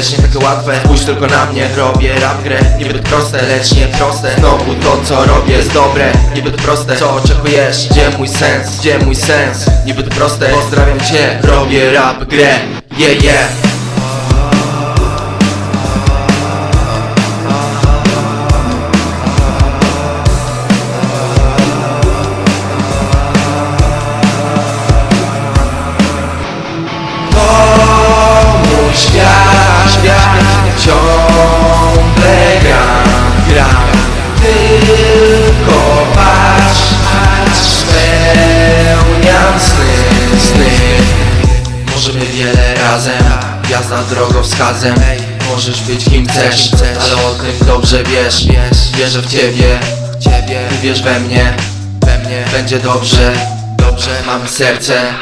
lecz nie takie łatwe. Spójrz tylko na mnie, robię rap grę. Niby to proste, lecz nie proste. Znowu to co robię jest dobre. Niby to proste, co oczekujesz? Gdzie mój sens? Gdzie mój sens? Niby to proste, pozdrawiam cię Robię rap grę, yeah yeah Możemy wiele razem, jazda drogowskazem Możesz być kim chcesz, ale o tym dobrze wiesz. Wierzę w ciebie, ciebie, ty wiesz we mnie. We mnie. Będzie dobrze, dobrze. Mamy serce